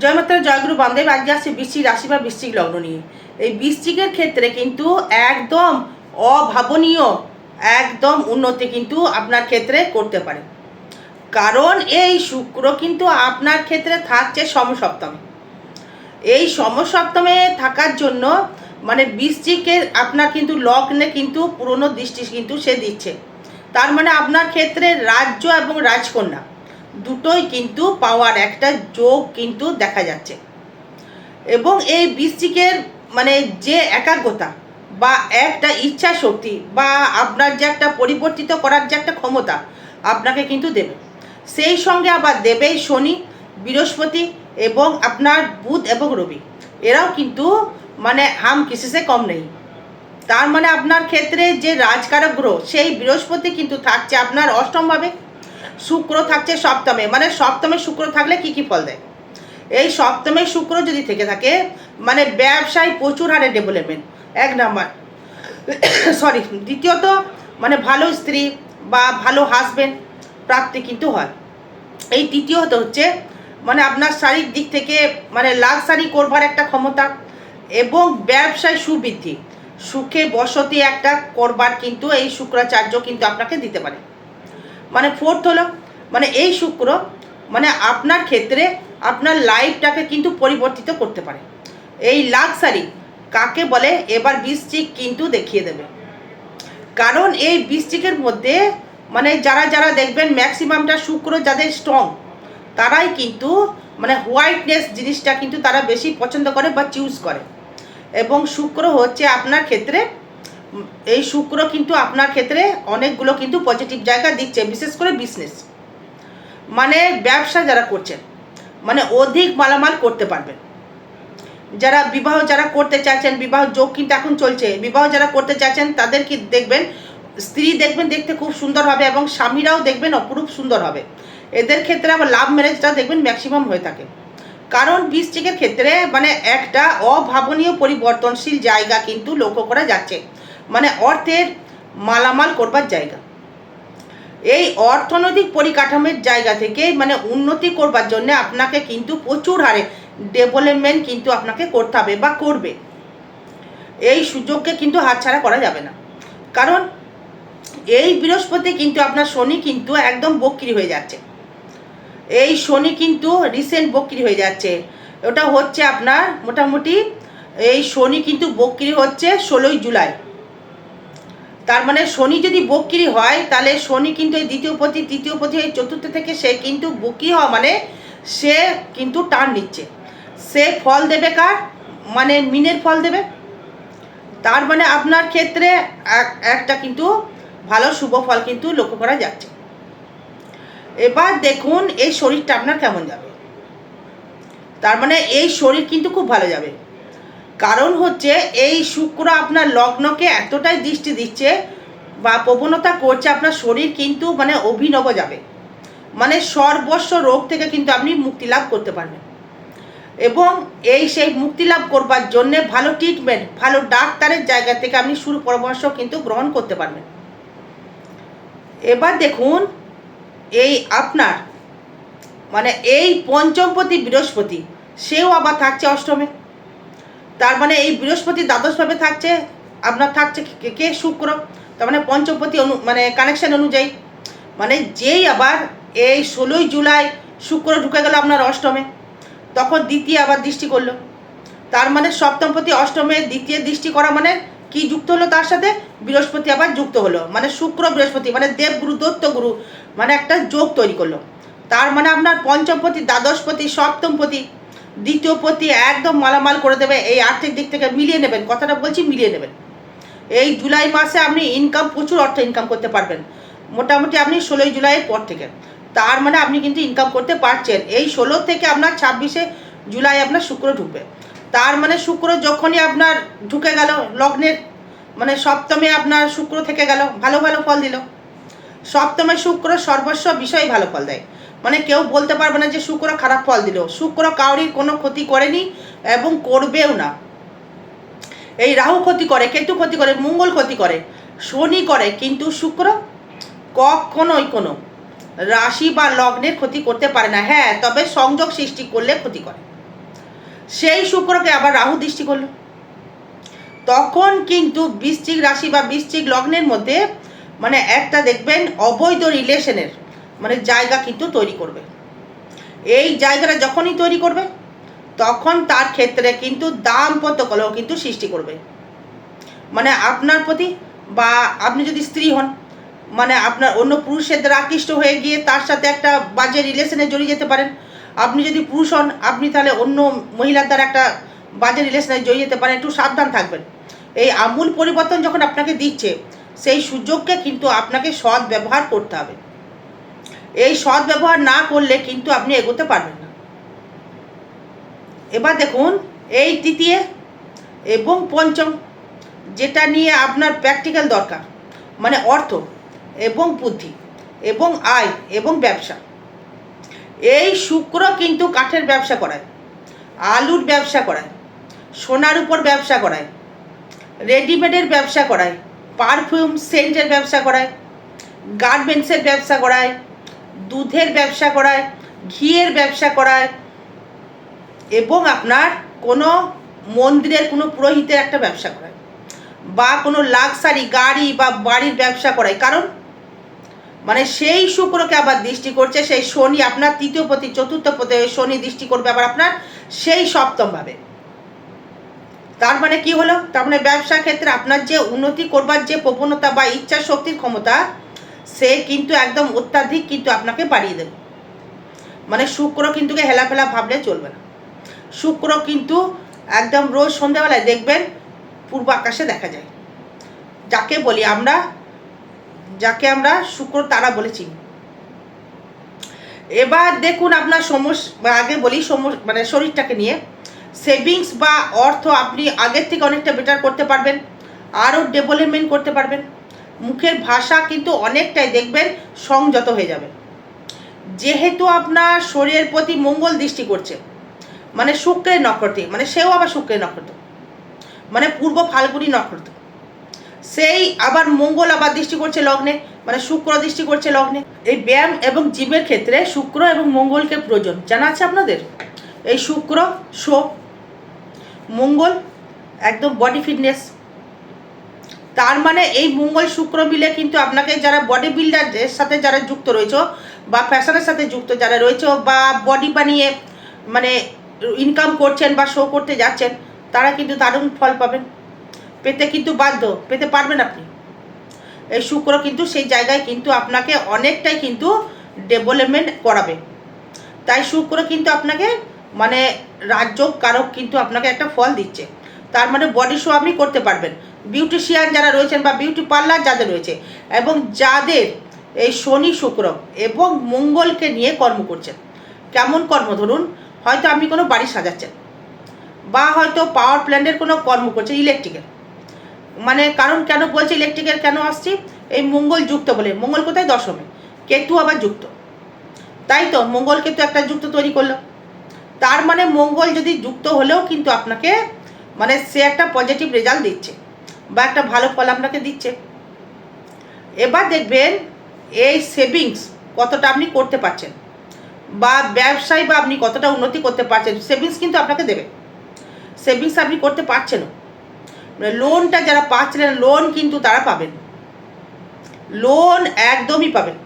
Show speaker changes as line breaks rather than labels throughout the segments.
জয়মাত্রা জয়গুরু বামদেব আজকে আসছে বৃশ্চিক রাশি বা বৃশ্চিক লগ্ন নিয়ে। এই বৃশ্চিকের ক্ষেত্রে কিন্তু একদম অভাবনীয়, একদম উন্নতি কিন্তু আপনার ক্ষেত্রে করতে পারে। কারণ এই শুক্র কিন্তু আপনার ক্ষেত্রে থাকছে সমসপ্তমে। এই সমসপ্তমে থাকার জন্য মানে বৃশ্চিকের আপনার কিন্তু লগ্নে কিন্তু পুরনো দৃষ্টি কিন্তু সে দিচ্ছে। তার মানে আপনার ক্ষেত্রে রাজ্য এবং রাজকন্যা দুটোই কিন্তু পাওয়ার, একটা যোগ কিন্তু দেখা যাচ্ছে। এবং এই বৃশ্চিকের মানে যে একাগ্রতা বা একটা ইচ্ছা শক্তি বা আপনার যে একটা পরিবর্তিত করার যে একটা ক্ষমতা আপনাকে কিন্তু দেবে। সেই সঙ্গে আবার দেবেই শনি, বৃহস্পতি এবং আপনার বুধ এবং রবি। এরাও কিন্তু মানে হাম কিসেসে কম নেই। তার মানে আপনার ক্ষেত্রে যে রাজকারক গ্রহ, সেই বৃহস্পতি কিন্তু থাকছে আপনার অষ্টমভাবে শুক্র থাকছে সপ্তমে। মানে সপ্তমে শুক্র থাকলে কি কি ফল দেয়? এই সপ্তমে শুক্র যদি থেকে থাকে মানে ব্যবসায় প্রচুর হারে ডেভেলপমেন্ট এক নাম্বার সরি দ্বিতীয়ত মানে ভালো স্ত্রী বা ভালো হাজবেন্ড প্রাপ্তি কিন্তু হয়। এই তৃতীয়ত হচ্ছে মানে আপনার শারীরিক দিক থেকে মানে লাক্সারি করবার একটা ক্ষমতা এবং ব্যবসায় সুবৃদ্ধি। সুখে বসতি একটা করবার কিন্তু এই শুক্রাচার্য কিন্তু আপনাকে দিতে পারে। মানে ফোর্থ হলো মানে এই শুক্র মানে আপনার ক্ষেত্রে আপনার লাইফটাকে কিন্তু পরিবর্তিত করতে পারে। এই লাক্সারি কাকে বলে? এবার বৃশ্চিক কিন্তু দেখিয়ে দেবে। কারণ এই বৃশ্চিকের মধ্যে মানে যারা যারা দেখবেন ম্যাক্সিমামটা শুক্র যাদের স্ট্রং তারাই কিন্তু মানে হোয়াইটনেস জিনিসটা কিন্তু তারা বেশি পছন্দ করে বা চুজ করে। এবং শুক্র হচ্ছে আপনার ক্ষেত্রে এই শুক্র কিন্তু আপনার ক্ষেত্রে অনেকগুলো কিন্তু পজিটিভ জায়গা দিচ্ছে, বিশেষ করে বিজনেস মানে ব্যবসা যারা করছেন মানে অধিক মালামাল করতে পারবেন। যারা বিবাহ যারা করতে চাইছেন, বিবাহ যোগ কিন্তু এখন চলছে। বিবাহ যারা করতে চাইছেন, তাদের কি দেখবেন, স্ত্রী দেখবেন দেখতে খুব সুন্দর হবে এবং স্বামীরাও দেখবেন অপরূপ সুন্দর হবে। এদের ক্ষেত্রে আবার লাভ ম্যারেজটা দেখবেন ম্যাক্সিমাম হয়ে থাকে। কারণ বৃশ্চিকের ক্ষেত্রে মানে একটা অভাবনীয় পরিবর্তনশীল জায়গা কিন্তু লক্ষ্য করা যাচ্ছে। মানে অর্থের মালামাল করবার জায়গা। এই অর্থনৈতিক পরিকাঠামোর জায়গা থেকে মানে উন্নতি করবার জন্য আপনাকে কিন্তু প্রচুর হারে ডেভেলপমেন্ট কিন্তু আপনাকে করতে হবে বা করবে। এই সুযোগকে কিন্তু হাতছাড়া করা যাবে না। কারণ এই বৃহস্পতি কিন্তু আপনার শনি কিন্তু একদম বক্রি হয়ে যাচ্ছে। এই শনি কিন্তু রিসেন্ট বক্রি হয়ে যাচ্ছে। ওটা হচ্ছে আপনার মোটামুটি এই শনি কিন্তু বক্রি হচ্ছে ষোলোই জুলাই। তার মানে শনি যদি বক্রি হয়, তাহলে শনি কিন্তু এই দ্বিতীয় পতি, তৃতীয় পতি, এই চতুর্থ থেকে সে কিন্তু বক্রি হওয়া মানে সে কিন্তু টান নিচ্ছে। সে ফল দেবে কার? মানে মিনের ফল দেবে। তার মানে আপনার ক্ষেত্রে এক- একটা কিন্তু ভালো শুভ ফল কিন্তু লক্ষ্য করা যাচ্ছে। এবার দেখুন, এই শরীরটা আপনার কেমন যাবে? তার মানে এই শরীর কিন্তু খুব ভালো যাবে। কারণ হচ্ছে এই শুক্র আপনার লগ্নকে এতটাই দৃষ্টি দিচ্ছে বা প্রবণতা করছে আপনার শরীর কিন্তু মানে অভিনব যাবে। মানে সর্বস্ব রোগ থেকে কিন্তু আপনি মুক্তি লাভ করতে পারবেন। এবং এই সেই মুক্তি লাভ করবার জন্য ভালো ট্রিটমেন্ট ভালো ডাক্তারের জায়গা থেকে আপনি সুর পরামর্শ কিন্তু গ্রহণ করতে পারবেন। এবার দেখুন, এই আপনার মানে এই পঞ্চমপতি বৃহস্পতি, সেও আবার থাকছে অষ্টমে। তার মানে এই বৃহস্পতি দ্বাদশভাবে থাকছে, আপনার থাকছে কে- শুক্র, তার মানে পঞ্চমপতি অনু মানে কানেকশন অনুযায়ী। মানে যেই আবার এই ষোলোই জুলাই শুক্র ঢুকে গেল আপনার অষ্টমে, তখন দ্বিতীয় আবার দৃষ্টি করল। তার মানে সপ্তমপতি অষ্টমে দ্বিতীয় দৃষ্টি করা মানে কি যুক্ত হলো তার সাথে? বৃহস্পতি আবার যুক্ত হলো। মানে শুক্র, বৃহস্পতি মানে দেবগুরু দত্তগুরু মানে একটা যোগ তৈরি করল। তার মানে আপনার পঞ্চমপতি, দ্বাদশপতি, সপ্তমপতি দ্বিতীয় পতি একদম মালামাল করে দেবে, এই আর্থিক দিক থেকে মিলিয়ে নেবেন, কথাটা বলছি মিলিয়ে নেবেন। এই জুলাই মাসে আপনি ইনকাম প্রচুর অর্থ ইনকাম করতে পারবেন। মোটামুটি আপনি ষোলোই জুলাইয়ের পর থেকে। তার মানে আপনি কিন্তু ইনকাম করতে পারছেন। এই ষোলো থেকে আপনার ছাব্বিশে জুলাই আপনার শুক্র ঢুকবে। তার মানে শুক্র যখনই আপনার ঢুকে গেল, লগ্নের মানে সপ্তমে আপনার শুক্র থেকে গেল, ভালো ভালো ফল দিল। সপ্তমে শুক্র সর্বস্ব বিষয়ে ভালো ফল দেয়। মানে কেউ বলতে পারবে না যে শুক্র খারাপ ফল দিল। শুক্র কাউরির কোনো ক্ষতি করেনি এবং করবেও না। এই রাহু ক্ষতি করে, কেতু ক্ষতি করে, মঙ্গল ক্ষতি করে, শনি করে, কিন্তু শুক্র কখনোই কোনো রাশি বা লগ্নের ক্ষতি করতে পারে না। হ্যাঁ তবে সংযোগ সৃষ্টি করলে ক্ষতি করে। সেই শুক্রকে আবার রাহু দৃষ্টি করল। তখন কিন্তু বৃশ্চিক রাশি বা বৃশ্চিক লগ্নের মধ্যে মানে একটা দেখবেন অবৈধ রিলেশনের মানে জায়গা কিন্তু তৈরি করবে। এই জায়গাটা যখনই তৈরি করবে, তখন তার ক্ষেত্রে কিন্তু দাম্পত্য কলহ কিন্তু সৃষ্টি করবে। মানে আপনার প্রতি বা আপনি যদি স্ত্রী হন মানে আপনার অন্য পুরুষের দ্বারা আকৃষ্ট হয়ে গিয়ে তার সাথে একটা বাজে রিলেশনে জড়িয়ে যেতে পারেন। আপনি যদি পুরুষ হন, আপনি তাহলে অন্য মহিলার দ্বারা একটা বাজে রিলেশনে জড়িয়ে যেতে পারেন, একটু সাবধান থাকবেন। এই আমূল পরিবর্তন যখন আপনাকে দিচ্ছে, সেই সুযোগকে কিন্তু আপনাকে সৎ ব্যবহার করতে হবে। এই সৎ ব্যবহার না করলে কিন্তু আপনি এগোতে পারবেন না। এবার দেখুন, এই তৃতীয় এবং পঞ্চম, যেটা নিয়ে আপনার প্র্যাকটিক্যাল দরকার মানে অর্থ এবং বুদ্ধি এবং আয় এবং ব্যবসা। এই শুক্র কিন্তু কাঠের ব্যবসা করায়, আলুর ব্যবসা করায়, সোনার উপর ব্যবসা করায় রেডিমেডের ব্যবসা করায় পারফিউম সেন্টের ব্যবসা করায় গার্মেন্টসের ব্যবসা করায় দুধের ব্যবসা করায়, ঘিয়ের ব্যবসা করায়, এবং আপনার কোনো মন্দিরের, কোনো পুরোহিতের একটা ব্যবসা করায়, বা কোনো লাক্সারি গাড়ি বা বাড়ির ব্যবসা করায়। কারণ মানে সেই শুক্রকে আবার দৃষ্টি করছে, সেই শনি আপনার তৃতীয় পতি, চতুর্থ পতি, শনি দৃষ্টি করবে আবার আপনার সেই সপ্তমভাবে তার মানে কি হলো? তার মানে ব্যবসা ক্ষেত্রে আপনার যে উন্নতি করবার যে প্রবণতা বা ইচ্ছা শক্তির ক্ষমতা সে কিন্তু একদম অত্যাধিক কিন্তু আপনাকে বাড়িয়ে দেবে। মানে শুক্র কিন্তু হেলাফেলা ভাবলে চলবে না। শুক্র কিন্তু একদম রোজ সন্ধ্যাবেলায় দেখবেন পূর্ব আকাশে দেখা যায়। যাকে বলি আমরা, যাকে আমরা শুক্র তারা বলেছি এবার দেখুন আপনার সমস্যা আগে বলি সমস্যা মানে শরীরটাকে নিয়ে। সেভিংস বা অর্থ আপনি আগের থেকে অনেকটা বেটার করতে পারবেন। আরও ডেভেলপমেন্ট করতে পারবেন। মুখের ভাষা কিন্তু অনেকটাই দেখবেন সংযত হয়ে যাবে। যেহেতু আপনার শরীরের প্রতি মঙ্গল দৃষ্টি করছে মানে শুক্রের নক্ষত্রে মানে সেও আবার শুক্রের নক্ষত্র মানে পূর্ব ফাল্গুনি নক্ষত্র, সেই আবার মঙ্গল আবার দৃষ্টি করছে লগ্নে মানে শুক্র দৃষ্টি করছে লগ্নে। এই ব্যায়াম এবং জীবের ক্ষেত্রে শুক্র এবং মঙ্গলকে প্রয়োজন। জানা আছে আপনাদের? এই শুক্র শো মঙ্গল, একদম বডি ফিটনেস তার মানে এই মঙ্গল শুক্র মিলে কিন্তু আপনাকে যারা বডি বিল্ডারদের সাথে যারা যুক্ত রয়েছে বা ফ্যাশনের সাথে যুক্ত যারা রয়েছে বা বডি বানিয়ে মানে ইনকাম করছেন বা শো করতে যাচ্ছেন, তারা কিন্তু দারুণ ফল পাবেন। পেতে কিন্তু বাধ্য, পেতে পারবেন আপনি। এই শুক্র কিন্তু সেই জায়গায় কিন্তু আপনাকে অনেকটাই কিন্তু ডেভেলপমেন্ট করাবে। তাই শুক্র কিন্তু আপনাকে মানে রাজ্য কারক কিন্তু আপনাকে একটা ফল দিচ্ছে। তার মানে বডি শো আপনি করতে পারবেন। বিউটিশিয়ান যারা রয়েছেন বা বিউটি পার্লার যাদের রয়েছে এবং যাদের এই শনি শুক্র এবং মঙ্গলকে নিয়ে কর্ম করছেন। কেমন কর্ম ধরুন? হয়তো আপনি কোনো বাড়ি সাজাচ্ছেন বা হয়তো পাওয়ার প্ল্যান্টের কোনো কর্ম করছেন ইলেকট্রিকের মানে কারণ কেন বলছে ইলেকট্রিকের কেন আসছি? এই মঙ্গল যুক্ত বলে। মঙ্গল কোথায়? দশমে। কেতু আবার যুক্ত। তাই তো? মঙ্গল কেতু একটা যুক্ত তৈরি করল। তার মানে মঙ্গল যদি যুক্ত হলেও কিন্তু আপনাকে মানে সে একটা পজিটিভ রেজাল্ট দিচ্ছে। বা একটা ভালো ফল আপনাকে দিচ্ছে। এবার দেখবেন এই সেভিংস কতটা আপনি করতে পারছেন বা ব্যবসায় বা আপনি কতটা উন্নতি করতে পারছেন সেভিংস কিন্তু আপনাকে দেবে। সেভিংস আপনি করতে পারছেনও। মানে লোনটা যারা পাচ্ছিলেন লোন কিন্তু তারা পাবেন। লোন একদমই পাবেন।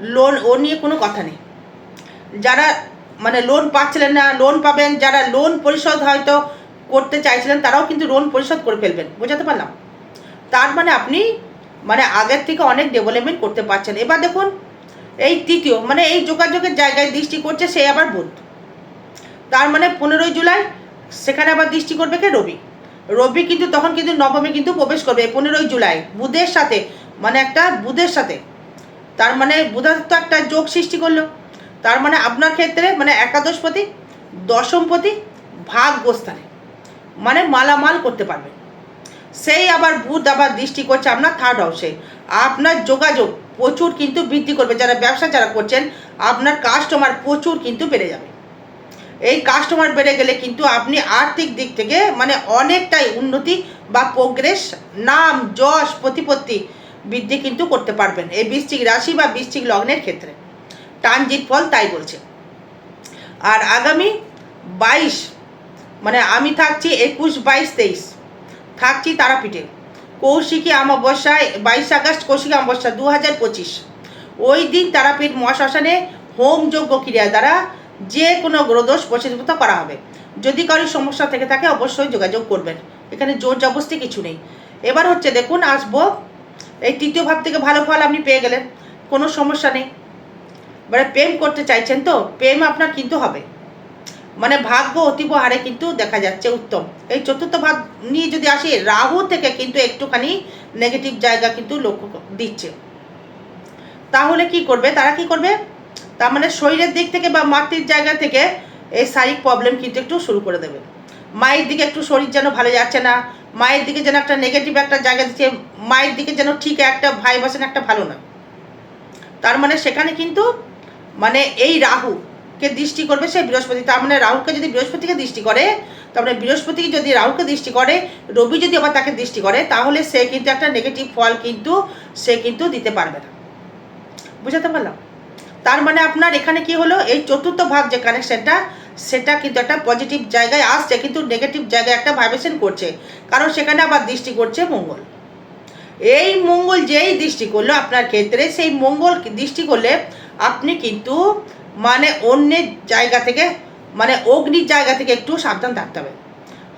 লোন ও নিয়ে কোনো কথা নেই। যারা মানে লোন পাচ্ছিলেন না লোন পাবেন, যারা লোন পরিশোধ হয়তো করতে চাইছিলেন, তারাও কিন্তু লোন পরিশোধ করে ফেলবেন। বোঝাতে পারলাম? তার মানে আপনি মানে আগের থেকে অনেক ডেভেলপমেন্ট করতে পারছেন। এবার দেখুন, এই তৃতীয় মানে এই যোগাযোগের জায়গায় দৃষ্টি করছে সে আবার বুধ। তার মানে পনেরোই জুলাই, সেখানে আবার দৃষ্টি করবে কে? রবি। রবি কিন্তু, তখন কিন্তু নবমে কিন্তু প্রবেশ করবে পনেরোই জুলাই। বুধের সাথে মানে একটা বুধের সাথে। তার মানে বুধের তো একটা যোগ সৃষ্টি করল। তার মানে আপনার ক্ষেত্রে মানে একাদশপতি দশমপতি ভাগ্যস্থানে। মানে মালামাল করতে পারবেন সেই আবার বুধ আবার দৃষ্টি করছে, আপনার থার্ড হাউসে আপনার যোগাযোগ প্রচুর কিন্তু বৃদ্ধি করবে। যারা ব্যবসা যারা করছেন, আপনার কাস্টমার প্রচুর কিন্তু বেড়ে যাবে। এই কাস্টমার বেড়ে গেলে কিন্তু আপনি আর্থিক দিক থেকে মানে অনেকটাই উন্নতি বা প্রোগ্রেস নাম, যশ, প্রতিপত্তি বৃদ্ধি কিন্তু করতে পারবেন এই বৃশ্চিক রাশি বা বৃশ্চিক লগ্নের ক্ষেত্রে। ট্রানজিট ফল তাই বলছে। আর আগামী বাইশ মানে আমি থাকছি একুশ, বাইশ, তেইশ। থাকছি তারাপীঠে। কৌশিকী অমাবস্যায় বাইশ আগস্ট কৌশিকী অমাবস্যা দু হাজার পঁচিশ। ওই দিন তারাপীঠ মহাশ্মশানে হোম যজ্ঞ ক্রিয়া দ্বারা যে কোনো গ্রহদোষ প্রতিভূত করা হবে। যদি কারোর সমস্যা থেকে থাকে অবশ্যই যোগাযোগ করবেন। এখানে জোর জবস্তি কিছু নেই। এবার হচ্ছে দেখুন, আসব। এই তৃতীয় ভাব থেকে ভালো ফল আপনি পেয়ে গেলেন। কোনো সমস্যা নেই। এবারে প্রেম করতে চাইছেন তো, প্রেম আপনার কিন্তু হবে। মানে ভাগ্য অতীব হারে কিন্তু দেখা যাচ্ছে উত্তম। এই চতুর্থ ভাব নিয়ে যদি আসি, রাহু থেকে কিন্তু একটুখানি নেগেটিভ জায়গা কিন্তু লক্ষ্য দিচ্ছে। তাহলে কি করবে? তারা কি করবে? তার মানে শরীরের দিক থেকে বা মাতৃর জায়গা থেকে এই শারীরিক প্রবলেম কিন্তু একটু শুরু করে দেবে। মায়ের দিকে একটু শরীর যেন ভালো যাচ্ছে না, মায়ের দিকে যেন একটা নেগেটিভ একটা জায়গা দিচ্ছে, মায়ের দিকে যেন ঠিক একটা ভাইবাসেন একটা ভালো না। তার মানে সেখানে কিন্তু মানে এই রাহু কে দৃষ্টি করবে সে বৃহস্পতি। তার মানে রাহুকে যদি বৃহস্পতিকে দৃষ্টি করে, তার মানে বৃহস্পতি যদি রাহুকে দৃষ্টি করে, রবি যদি আবার তাকে দৃষ্টি করে, তাহলে সে কিন্তু একটা নেগেটিভ ফল কিন্তু সে কিন্তু দিতে পারবে না। বুঝাতে পারলাম? তার মানে আপনার এখানে কি হলো? এই চতুর্থ ভাব যে কানেকশনটা সেটা কিন্তু একটা পজিটিভ জায়গায় আসছে, কিন্তু নেগেটিভ জায়গায় একটা ভাইব্রেশন করছে। কারণ সেখানে আবার দৃষ্টি করছে মঙ্গল। এই মঙ্গল যেই দৃষ্টি করল আপনার ক্ষেত্রে, সেই মঙ্গল দৃষ্টি করলে আপনি কিন্তু মানে অন্যের জায়গা থেকে মানে অগ্নির জায়গা থেকে একটু সাবধান থাকতে হবে।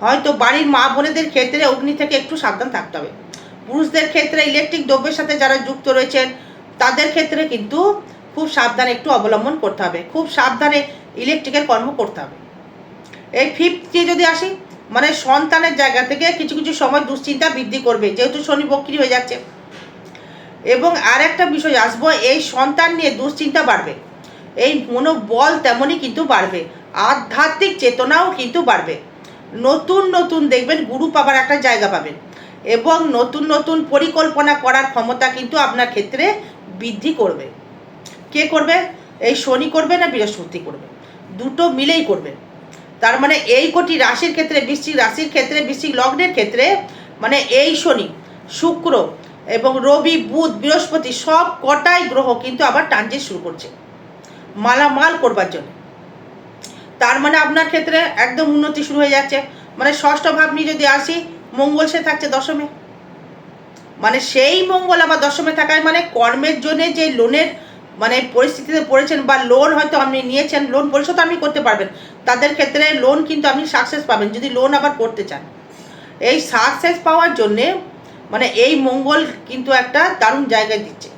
হয়তো বাড়ির মা বোনেদের ক্ষেত্রে অগ্নি থেকে একটু সাবধান থাকতে হবে। পুরুষদের ক্ষেত্রে ইলেকট্রিক দ্রব্যের সাথে যারা যুক্ত রয়েছেন, তাদের ক্ষেত্রে কিন্তু খুব সাবধানে একটু অবলম্বন করতে হবে। খুব সাবধানে ইলেকট্রিকের কর্ম করতে হবে। এই ফিফথে যদি আসি মানে সন্তানের জায়গা থেকে কিছু কিছু সময় দুশ্চিন্তা বৃদ্ধি করবে, যেহেতু শনি বক্রি হয়ে যাচ্ছে। এবং আর একটা বিষয় আসব, এই সন্তান নিয়ে দুশ্চিন্তা বাড়বে। এই মনোবল তেমনই কিন্তু বাড়বে। আধ্যাত্মিক চেতনাও কিন্তু বাড়বে। নতুন নতুন দেখবেন গুরু পাবার একটা জায়গা পাবেন। এবং নতুন নতুন পরিকল্পনা করার ক্ষমতা কিন্তু আপনার ক্ষেত্রে বৃদ্ধি করবে। কে করবে? এই শনি করবে না বৃহস্পতি করবে? দুটো মিলেই করবে। তার মানে এই কোটি রাশির ক্ষেত্রে, বৃশ্চিক রাশির ক্ষেত্রে, বৃশ্চিক লগ্নের ক্ষেত্রে মানে এই শনি, শুক্র এবং রবি, বুধ, বৃহস্পতি সব কটাই গ্রহ কিন্তু আবার টানতে শুরু করছে। মালামাল করবার জন্য। তার মানে আপনার ক্ষেত্রে একদম উন্নতি শুরু হয়ে যাচ্ছে। মানে ষষ্ঠ ভাব নিয়ে যদি আসি, মঙ্গল সে থাকছে দশমে। মানে সেই মঙ্গল আবার দশমে থাকায় মানে কর্মের জন্য যে লোনের মানে পরিস্থিতিতে পড়েছেন বা লোন হয়তো আপনি নিয়েছেন লোন পরিশোধ আপনি করতে পারবেন। তাদের ক্ষেত্রে লোন কিন্তু আপনি সাকসেস পাবেন, যদি লোন আবার করতে চান। এই সাকসেস পাওয়ার জন্যে মানে এই মঙ্গল কিন্তু একটা দারুণ জায়গায় দিচ্ছে।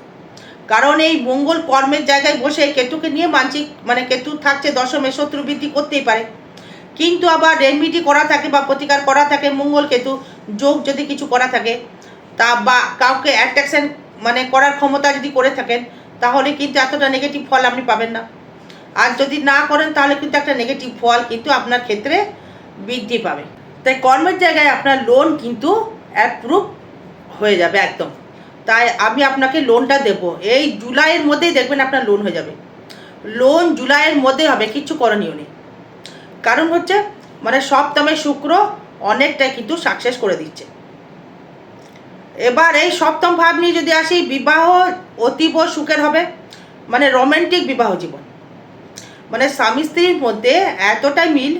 কারণ এই মঙ্গল কর্মের জায়গায় বসে কেতুকে নিয়ে মানসিক মানে কেতু থাকছে দশমে শত্রু বৃদ্ধি করতেই পারে। কিন্তু আবার রেমিডি করা থাকে বা প্রতিকার করা থাকে, মঙ্গল কেতু যোগ যদি কিছু করা থাকে, তা বা কাউকে অ্যাট্রাকশন মানে করার ক্ষমতা যদি করে থাকেন, তাহলে কিন্তু এতটা নেগেটিভ ফল আপনি পাবেন না। আর যদি না করেন, তাহলে কিন্তু একটা নেগেটিভ ফল কিন্তু আপনার ক্ষেত্রে বৃদ্ধি পাবে। তাই কর্মের জায়গায় আপনার লোন কিন্তু অ্যাপ্রুভ হয়ে যাবে একদম। তাই আমি আপনাকে লোনটা দেব। এই জুলাইয়ের মধ্যেই দেখবেন আপনার লোন হয়ে যাবে। লোন জুলাইয়ের মধ্যেই হবে, কিচ্ছু করণীয় নেই। কারণ হচ্ছে মানে সপ্তমে শুক্র অনেকটাই কিন্তু সাকসেস করে দিচ্ছে। এবার এই সপ্তম ভাব নিয়ে যদি আসি, বিবাহ অতীব সুখের হবে মানে রোমান্টিক বিবাহ জীবন। মানে স্বামী স্ত্রীর মধ্যে এতটাই মিল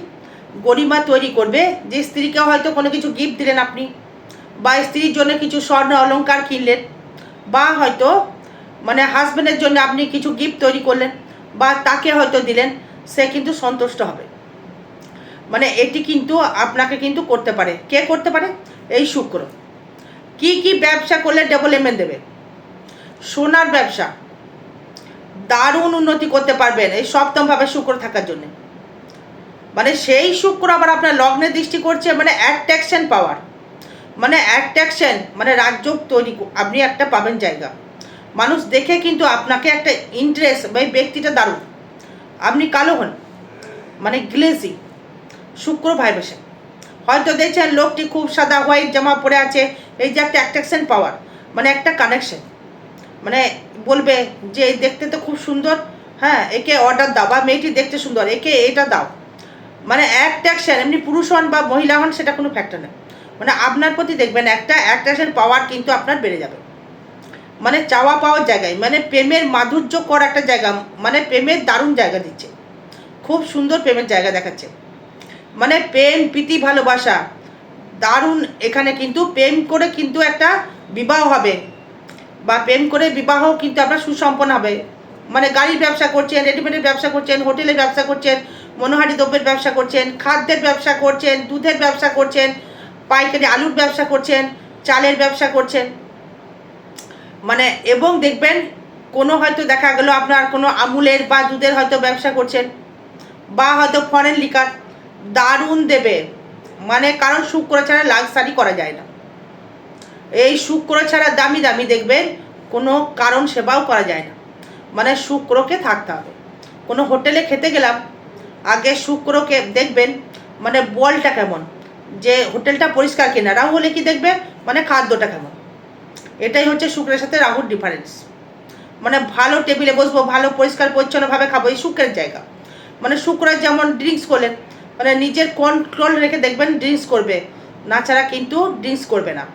গরিমা তৈরি করবে যে স্ত্রীকে হয়তো কোনো কিছু গিফট দিলেন আপনি, বা স্ত্রীর জন্য কিছু স্বর্ণ অলংকার কিনলেন। বা হয়তো মানে হাজব্যান্ডের জন্য আপনি কিছু গিফট তৈরি করলেন বা তাকে হয়তো দিলেন, সে কিন্তু সন্তুষ্ট হবে। মানে এটি কিন্তু আপনাকে কিন্তু করতে পারে। কে করতে পারে? এই শুক্র। কি কি ব্যবসা করলে ডেভেলপমেন্ট দেবে? সোনার ব্যবসা। দারুণ উন্নতি করতে পারবেন এই সপ্তমভাবে শুক্র থাকার জন্য। মানে সেই শুক্র আবার আপনার লগ্নে দৃষ্টি করছে মানে অ্যাট্রাকশন পাওয়ার মানে অ্যাট্রাকশন মানে রাজযোগ তৈরি আপনি একটা পাবেন জায়গা। মানুষ দেখে কিন্তু আপনাকে একটা ইন্টারেস্ট বা ব্যক্তিটা দারুণ। আপনি কালো হন মানে গ্লেজি শুক্র ভাইবেশন হয়তো দেখছেন লোকটি খুব সাদা হোয়াইট জামা পরে আছে, এই যে একটা অ্যাট্রাকশন পাওয়ার মানে একটা কানেকশন মানে বলবে যে দেখতে তো খুব সুন্দর হ্যাঁ একে অর্ডার দাও, বা মেয়েটি দেখতে সুন্দর, একে এটা দাও। মানে অ্যাট্রাকশন এমনি পুরুষ হন বা মহিলা হন, সেটা কোনো ফ্যাক্টর না মানে আপনার প্রতি দেখবেন একটা অ্যাট্রাকশন পাওয়ার কিন্তু আপনার বেড়ে যাবে। মানে চাওয়া পাওয়ার জায়গায় মানে প্রেমের মাধুর্য কর একটা জায়গা মানে প্রেমের দারুণ জায়গা দিচ্ছে। খুব সুন্দর প্রেমের জায়গা দেখাচ্ছে। মানে প্রেম, প্রীতি, ভালোবাসা, দারুণ এখানে কিন্তু প্রেম করে কিন্তু একটা বিবাহ হবে। বা প্রেম করে বিবাহ কিন্তু আপনার সুসম্পন্ন হবে। মানে গাড়ির ব্যবসা করছেন রেডিমেডের ব্যবসা করছেন, হোটেলের ব্যবসা করছেন, মনোহারি দ্রব্যের ব্যবসা করছেন, খাদ্যের ব্যবসা করছেন, দুধের ব্যবসা করছেন পাইকারি আলুর ব্যবসা করছেন, চালের ব্যবসা করছেন। মানে এবং দেখবেন কোনো হয়তো দেখা গেল আপনার কোনো আমুলের বা দুধের হয়তো ব্যবসা করছেন বা হয়তো ফরেন লিকার দারুণ দেবে। মানে কারণ শুক্র ছাড়া লাক্সারি করা যায় না। এই শুক্র ছাড়া দামি দামি দেখবেন কোনো কারণ সেবাও করা যায় না। মানে শুক্রকে থাকতে হবে। কোনো হোটেলে খেতে গেলাম, আগে শুক্রকে দেখবেন মানে বলটা কেমন? যে হোটেলটা পরিষ্কার কিনা রাহু হলে কি দেখবে? মানে খাদ্যটা কেমন এটাই হচ্ছে শুক্রের সাথে রাহুর ডিফারেন্স মানে ভালো টেবিলে বসবো, ভালো পরিষ্কার পরিচ্ছন্নভাবে খাব, এই শুক্রের জায়গা। মানে শুক্র যেমন ড্রিঙ্কস করলেন মানে নিজের কন্ট্রোল রেখে দেখবেন ড্রিঙ্কস করবে। না ছাড়া কিন্তু ড্রিঙ্কস করবে না।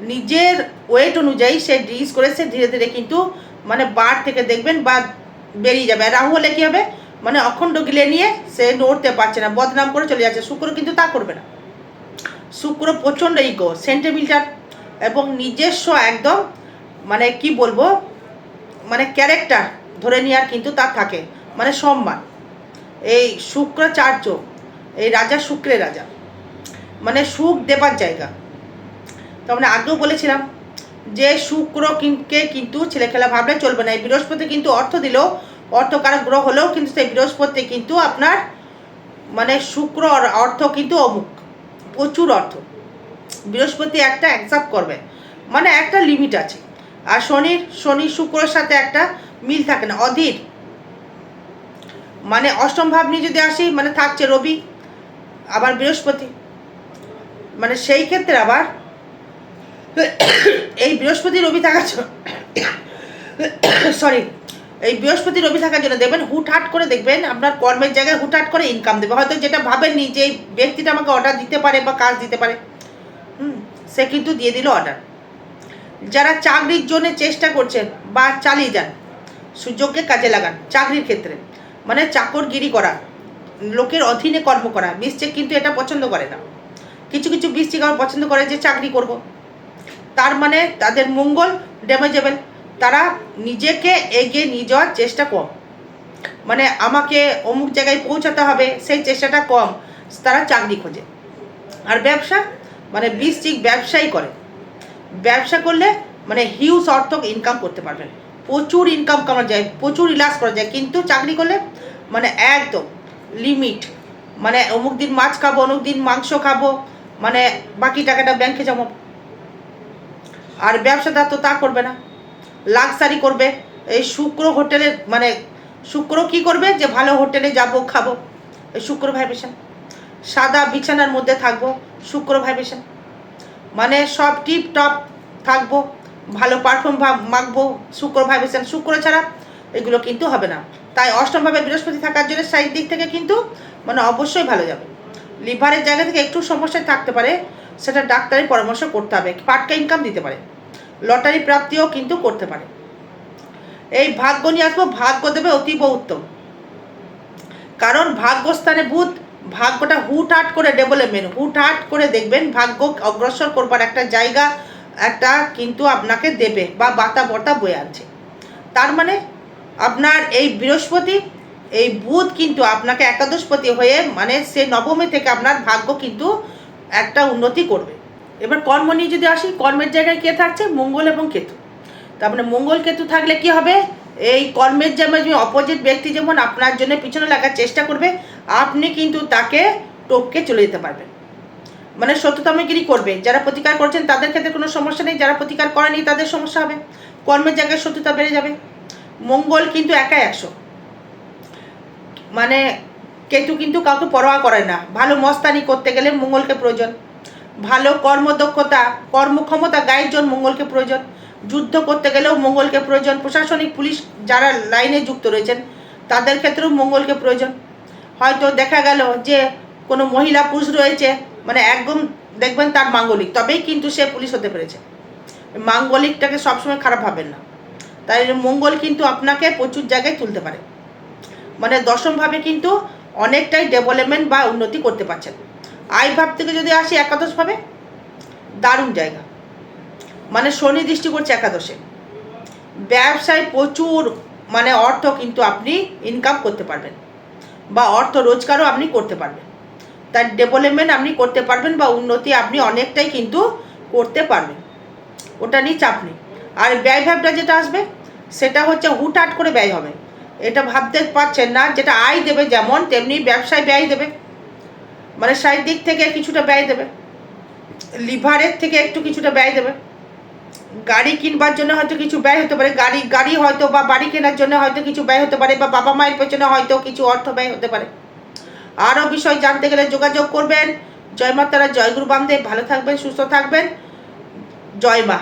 নিজের ওয়েট অনুযায়ী সে ড্রিঙ্কস করে সে ধীরে ধীরে কিন্তু মানে বার থেকে দেখবেন বা বেরিয়ে যাবে। আর রাহু হলে কী হবে? মানে অখণ্ড গিলে নিয়ে সে নড়তে পারছে না, বদনাম করে চলে যাচ্ছে। শুক্র কিন্তু তা করবে না। শুক্র প্রচণ্ড ইগো সেন্টিমিটার এবং নিজস্ব একদম মানে কি বলব মানে ক্যারেক্টার ধরে নেওয়ার কিন্তু তার থাকে মানে সম্মান। এই শুক্রাচার্য, এই রাজা শুক্রের রাজা মানে সুখ দেবার জায়গা। তো আমরা আগেও বলেছিলাম যে শুক্র কিনকে কিন্তু ছেলে খেলা ভাবলে চলবে না। এই বৃহস্পতি কিন্তু অর্থ দিলেও অর্থকারক গ্রহ হলেও কিন্তু সেই বৃহস্পতি কিন্তু আপনার মানে শুক্র অর্থ কিন্তু অমুক। প্রচুর অর্থ। বৃহস্পতি একটা অ্যাকসেপ্ট করবে। মানে একটা লিমিট আছে। আর শনির শনি শুক্রর সাথে একটা মিল থাকে না, অধীর। মানে অষ্টম ভাব নিয়ে যদি আসি মানে থাকছে রবি, আবার বৃহস্পতি। মানে সেই ক্ষেত্রে আবার এই বৃহস্পতি রবি থাকার সরি এই বৃহস্পতি রবি থাকার জন্য দেখবেন হুটহাট করে দেখবেন আপনার কর্মের জায়গায় হুটহাট করে ইনকাম দেবে। হয়তো যেটা ভাবেননি যে এই ব্যক্তিটা আমাকে অর্ডার দিতে পারে বা কাজ দিতে পারে। হুম, সে কিন্তু দিয়ে দিল অর্ডার যারা চাকরির জন্য চেষ্টা করছেন বা চালিয়ে যান, সুযোগকে কাজে লাগান, চাকরির ক্ষেত্রে। মানে চাকরগিরি করা, লোকের অধীনে কর্ম করা। বৃশ্চিক কিন্তু এটা পছন্দ করে না। কিছু কিছু বৃশ্চিক আবার পছন্দ করে যে চাকরি করব। তার মানে তাদের মঙ্গল ড্যামেজেবল তারা নিজেকে এগিয়ে নিয়ে যাওয়ার চেষ্টা কম। মানে আমাকে অমুক জায়গায় পৌঁছাতে হবে, সেই চেষ্টাটা কম, তারা চাকরি খোঁজে। আর ব্যবসা মানে বৃশ্চিক ব্যবসাই করে। ব্যবসা করলে মানে হিউজ অর্থ ইনকাম করতে পারবেন প্রচুর ইনকাম করা যায়, প্রচুর রিলাক্স করা যায়, কিন্তু চাকরি করলে মানে একদম লিমিট মানে অমুক দিন মাছ খাব, অমুক দিন মাংস খাব মানে বাকি টাকাটা ব্যাংকে জমাবো আর ব্যবসাদার তো তা করবে না। লাক্সারি করবে। এই শুক্র হোটেলে মানে শুক্র কি করবে? যে ভালো হোটেলে যাব, খাব। এই শুক্র ভাইবেশন সাদা বিছানার মধ্যে থাকব, শুক্র ভাইবেশন মানে সব টিপ টপ থাকব, ভালো পারফর্ম মাখবো, শুক্র ভাইবেশন শুক্র ছাড়া এগুলো কিন্তু হবে না। তাই অষ্টমভাবে বৃহস্পতি থাকার জন্য সাইড দিক থেকে কিন্তু মানে অবশ্যই ভালো যাবে। লিভারের জায়গা থেকে একটু সমস্যা থাকতে পারে, সেটা ডাক্তারের পরামর্শ করতে হবে। পাটকা ইনকাম দিতে পারে। লটারি প্রাপ্তিও কিন্তু করতে পারে। এই ভাগ্য নিয়ে আসব, ভাগ্য দেবে অতীব উত্তম। কারণ ভাগ্যস্থানে বুধ ভাগ্যটা হুটহাট করে ডেভেলপমেন্ট হুটহাট করে দেখবেন ভাগ্য অগ্রসর করবার একটা জায়গা, একটা কিন্তু আপনাকে দেবে বা বাতা বতা বয়ে আনছে। তার মানে আপনার এই বৃহস্পতি, এই বুধ কিন্তু আপনাকে একাদশপতি হয়ে মানে সে নবমী থেকে আপনার ভাগ্য কিন্তু একটা উন্নতি করবে। এবার কর্ম নিয়ে যদি আসি, কর্মের জায়গায় কে থাকছে? মঙ্গল এবং কেতু। তার মানে মঙ্গল কেতু থাকলে কি হবে? এই কর্মের যেমন অপোজিট ব্যক্তি যেমন আপনার জন্য পিছনে লাগার চেষ্টা করবে, আপনি কিন্তু তাকে টপকে চলে যেতে পারবেন। মানে সত্যতামগিরি করবে। যারা প্রতিকার করছেন, তাদের ক্ষেত্রে কোনো সমস্যা নেই। যারা প্রতিকার করেনি, তাদের সমস্যা হবে। কর্মের জায়গায় সত্যতা বেড়ে যাবে। মঙ্গল কিন্তু একাই একশো। মানে কেতু কিন্তু কাউকে পরোয়া করে না। ভালো মস্তানি করতে গেলে মঙ্গলকে প্রয়োজন। ভালো কর্মদক্ষতা, কর্মক্ষমতা, গায়ের জন্য মঙ্গলকে প্রয়োজন। যুদ্ধ করতে গেলেও মঙ্গলকে প্রয়োজন। প্রশাসনিক পুলিশ যারা লাইনে যুক্ত রয়েছেন, তাদের ক্ষেত্রেও মঙ্গলকে প্রয়োজন। হয়তো দেখা গেল যে কোনো মহিলা পুরুষ রয়েছে মানে একদম দেখবেন তার মাঙ্গলিক, তবেই কিন্তু সে পুলিশ হতে পেরেছে। মাঙ্গলিকটাকে সবসময় খারাপ ভাবেন না। তাই মঙ্গল কিন্তু আপনাকে প্রচুর জায়গায় তুলতে পারে। মানে দশমভাবে কিন্তু অনেকটাই ডেভেলপমেন্ট বা উন্নতি করতে পারছেন। আয় ভাব থেকে যদি আসি একাদশভাবে দারুণ জায়গা। মানে শনি দৃষ্টি করছে একাদশে। ব্যবসায় প্রচুর মানে অর্থ কিন্তু আপনি ইনকাম করতে পারবেন। বা অর্থ রোজগারও আপনি করতে পারবেন। তার ডেভেলপমেন্ট আপনি করতে পারবেন বা উন্নতি আপনি অনেকটাই কিন্তু করতে পারবেন। ওটা নিয়ে চাপ নেই। আর ব্যয় ভাবটা যেটা আসবে, সেটা হচ্ছে হুটহাট করে ব্যয় হবে। এটা ভাবতে পারছেন না, যেটা আয় দেবে যেমন, তেমনি ব্যবসায় ব্যয় দেবে। মানে সাইড দিক থেকে কিছুটা ব্যয় দেবে। লিভারের থেকে একটু কিছুটা ব্যয় দেবে। গাড়ি কিনবার জন্য হয়তো কিছু ব্যয় হতে পারে। গাড়ি গাড়ি হয়তো বা বাড়ি কেনার জন্য হয়তো কিছু ব্যয় হতে পারে বা বাবা মায়ের পেছনে হয়তো কিছু অর্থ ব্যয় হতে পারে। আরও বিষয় জানতে গেলে যোগাযোগ করবেন। জয় মাতারা, জয় গুরু বামদেব। ভালো থাকবেন, সুস্থ থাকবেন। জয় মা।